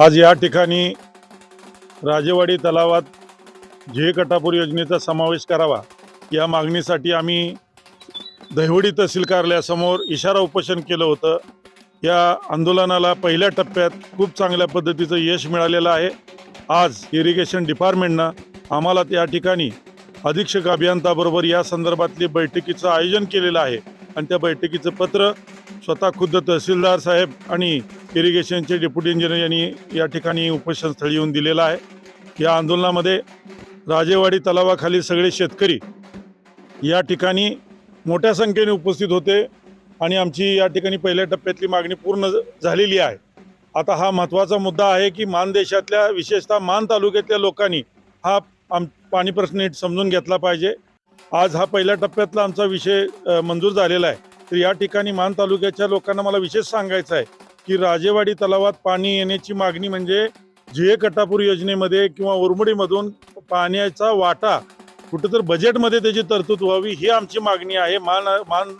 आज या ठिकाणी राजेवाडी तलावात झे कटापूर योजनेचा समावेश करावा या मागणीसाठी आम्ही दहिवडी तहसील कार्यालयासमोर इशारा उपोषण केलं होतं. या आंदोलनाला पहिल्या टप्प्यात खूप चांगल्या पद्धतीचं यश मिळालेलं आहे. आज इरिगेशन डिपार्टमेंटनं आम्हाला त्या ठिकाणी अधीक्षक अभियंताबरोबर या संदर्भातली बैठकीचं आयोजन केलेलं आहे. आणि त्या बैठकीचं पत्र स्वतः खुद्द तहसीलदार साहेब आणि इरिगेशनचे डेप्युटी इंजिनियर यांनी या ठिकाणी उपोषणस्थळी येऊन दिलेलं आहे. या आंदोलनामध्ये राजेवाडी तलावाखाली सगळे शेतकरी या ठिकाणी मोठ्या संख्येने उपस्थित होते आणि आमची या ठिकाणी पहिल्या टप्प्यातली मागणी पूर्ण झालेली आहे. आता हा महत्त्वाचा मुद्दा आहे की मानदेशातल्या विशेषतः मान तालुक्यातल्या लोकांनी हा आम पाणी प्रश्न नीट समजून घेतला पाहिजे. आज हा पहिल्या टप्प्यातला आमचा विषय मंजूर झालेला आहे. तर या ठिकाणी मान तालुक्याच्या लोकांना मला विशेष सांगायचं आहे. की राजेवाडी तलावात पाणी येण्याची मागणी म्हणजे जे कटापूर योजनेमध्ये किंवा उरमुडीमधून पाण्याचा वाटा कुठं तर बजेटमध्ये त्याची तरतूद व्हावी ही आमची मागणी आहे. मान मान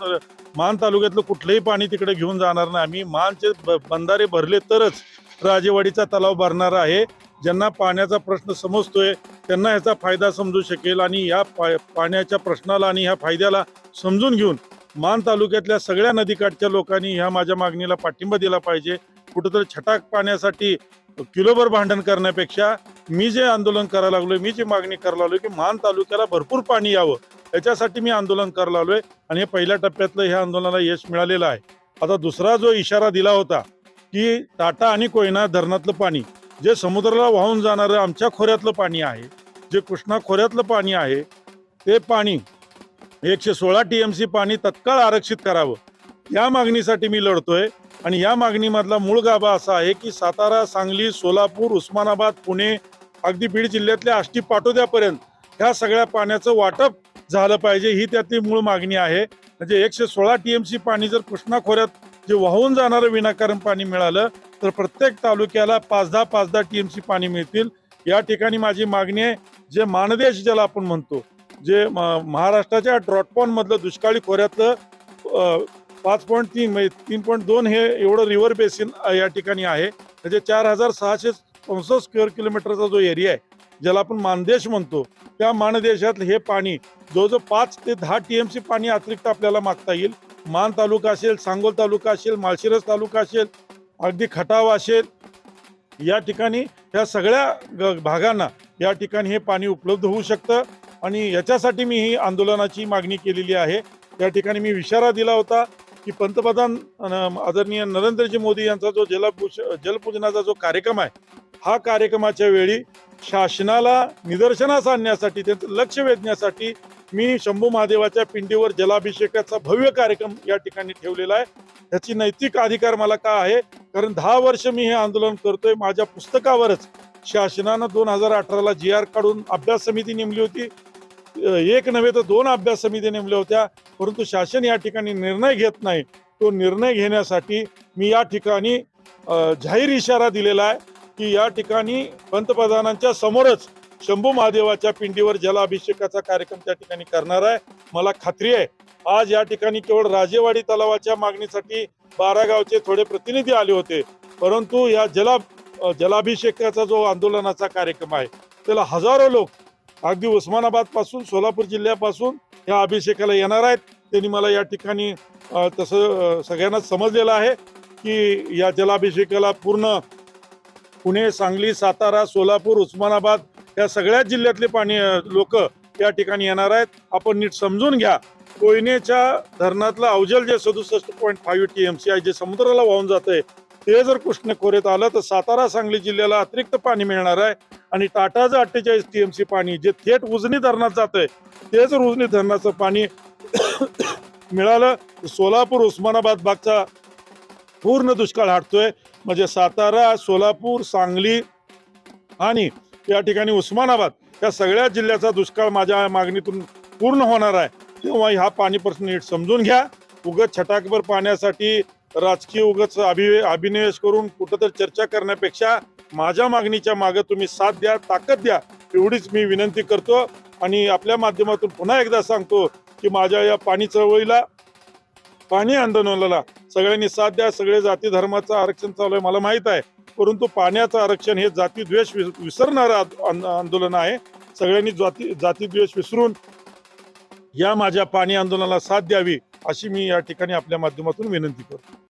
मान तालुक्यातलं कुठलंही पाणी तिकडे घेऊन जाणार नाही आम्ही. मानचे ब- बंधारे भरले तरच राजेवाडीचा तलाव भरणार आहे. ज्यांना पाण्याचा प्रश्न समजतोय त्यांना ह्याचा फायदा समजू शकेल आणि या पा पाण्याच्या प्रश्नाला आणि ह्या फायद्याला समजून घेऊन मान तालुक्यातल्या सगळ्या नदीकाठच्या लोकांनी ह्या माझ्या मागणीला पाठिंबा दिला पाहिजे. कुठंतरी छटाक पाण्यासाठी किलोभर भांडण करण्यापेक्षा मी जे आंदोलन करायला लागलोय मी जी मागणी करायला लागलोय की मान तालुक्याला भरपूर पाणी यावं. याच्यासाठी मी आंदोलन करायला लागलोय आणि हे पहिल्या टप्प्यातलं ह्या आंदोलनाला यश मिळालेलं आहे. आता दुसरा जो इशारा दिला होता की टाटा आणि कोयना धरणातलं पाणी जे समुद्राला वाहून जाणारं आमच्या खोऱ्यातलं पाणी आहे जे कृष्णा खोऱ्यातलं पाणी आहे ते पाणी एकशे सोळा टी एम सी पाणी तत्काळ आरक्षित करावं. या मागणीसाठी मी लढतोय आणि या मागणीमधला मूळ गाभा असा आहे की सातारा सांगली सोलापूर उस्मानाबाद पुणे अगदी बीड जिल्ह्यातल्या आष्टी पाटोद्यापर्यंत ह्या सगळ्या पाण्याचं वाटप झालं पाहिजे ही त्यातली मूळ मागणी आहे. म्हणजे एकशे सोळा टी एम सी पाणी जर कृष्णा खोऱ्यात जे वाहून जाणारं विनाकारण पाणी मिळालं तर प्रत्येक तालुक्याला पाच दहा पाच दहा टी एम सी पाणी मिळतील. या ठिकाणी माझी मागणी आहे जे मानदेश ज्याला आपण म्हणतो जे म- महाराष्ट्राच्या ड्रॉटपॉनमधलं दुष्काळी खोऱ्यातलं पाच पॉईंट तीन म्हणजे तीन पॉईंट दोन हे एवढं रिव्हर बेसिन या ठिकाणी आहे. म्हणजे चार हजार सहाशे पंचवीस स्क्वेअर किलोमीटरचा जो एरिया आहे ज्याला आपण मानदेश म्हणतो त्या मानदेशातलं हे पाणी जवळजवळ पाच ते दहा टी एम सी पाणी अतिरिक्त आपल्याला मागता येईल. मान तालुका असेल सांगोल तालुका असेल माळशिरस तालुका असेल अगदी खटाव असेल या ठिकाणी ह्या सगळ्या ग- भागांना या ठिकाणी हे पाणी उपलब्ध होऊ शकतं. आणि याच्यासाठी मी ही आंदोलनाची मागणी केलेली आहे. त्या ठिकाणी मी इशारा दिला होता की पंतप्रधान आदरणीय नरेंद्रजी मोदी यांचा जो जलपूज जलपूजनाचा जो कार्यक्रम आहे हा कार्यक्रमाच्या वेळी शासनाला निदर्शनास आणण्यासाठी त्यांचं लक्ष वेधण्यासाठी मी शंभू महादेवाच्या पिंडीवर जलाभिषेकाचा भव्य कार्यक्रम या ठिकाणी ठेवलेला आहे. याची नैतिक अधिकार मला का आहे? कारण दहा वर्ष मी हे आंदोलन करतोय. माझ्या पुस्तकावरच शासनानं दोन हजार अठराला जी आर काढून अभ्यास समिती नेमली होती. एक नव्हे तर दोन अभ्यास समिती नेमल्या होत्या परंतु शासन या ठिकाणी निर्णय घेत नाही. तो निर्णय घेण्यासाठी मी या ठिकाणी जाहीर इशारा दिलेला आहे की या ठिकाणी पंतप्रधानांच्या समोरच शंभू महादेवाच्या पिंडीवर जलाभिषेकाचा कार्यक्रम त्या ठिकाणी करणार आहे. मला खात्री आहे आज या ठिकाणी केवळ राजेवाडी तलावाच्या मागणीसाठी बारागावचे थोडे प्रतिनिधी आले होते परंतु या जला जलाभिषेकाचा जो आंदोलनाचा कार्यक्रम आहे त्याला हजारो लोक अगदी उस्मानाबादपासून सोलापूर जिल्ह्यापासून या अभिषेकाला येणार आहेत. त्यांनी मला या ठिकाणी तसं सगळ्यांनाच समजलेलं आहे की या जलाभिषेकाला पूर्ण पुणे सांगली सातारा सोलापूर उस्मानाबाद या सगळ्या जिल्ह्यातले पाणी लोक या ठिकाणी येणार आहेत. आपण नीट समजून घ्या. कोयनेच्या धरणातलं अवजल जे सदुसष्ट point five T M C आहे जे समुद्राला वाहून जातंय ते जर कृष्ण खोऱ्यात आलं तर सातारा सांगली जिल्ह्याला अतिरिक्त पाणी मिळणार आहे. आणि टाटाचं अठ्ठेचाळीस टी एम सी पाणी जे थेट उजनी धरणात जातंय ते जर उजनी धरणाचं पाणी मिळालं. सोलापूर उस्मानाबाद भागचा पूर्ण दुष्काळ हाटतोय. म्हणजे सातारा सोलापूर सांगली आणि या ठिकाणी उस्मानाबाद या सगळ्या जिल्ह्याचा दुष्काळ माझ्या मागणीतून पूर्ण होणार आहे. तेव्हा हा पाणी प्रश्न नीट समजून घ्या. उगत छटाकभर पाण्यासाठी राजकीय उगत अभि अभिनिवेश करून कुठंतरी चर्चा करण्यापेक्षा माझ्या मागणीच्या मागे तुम्ही साथ द्या ताकद द्या एवढीच मी विनंती करतो. आणि आपल्या माध्यमातून पुन्हा एकदा सांगतो की माझ्या या पाणी चळवळीला पाणी आंदोलनाला सगळ्यांनी साथ द्या. सगळे जाती धर्माचं आरक्षण चालू आहे मला माहीत आहे. परंतु पाण्याचं आरक्षण हे जातीद्वेष विस- विसरणारं आंदोलन आहे. सगळ्यांनी जाती जातीद्वेष विसरून या माझ्या पाणी आंदोलनाला साथ द्यावी अशी मी या ठिकाणी आपल्या माध्यमातून विनंती करतो.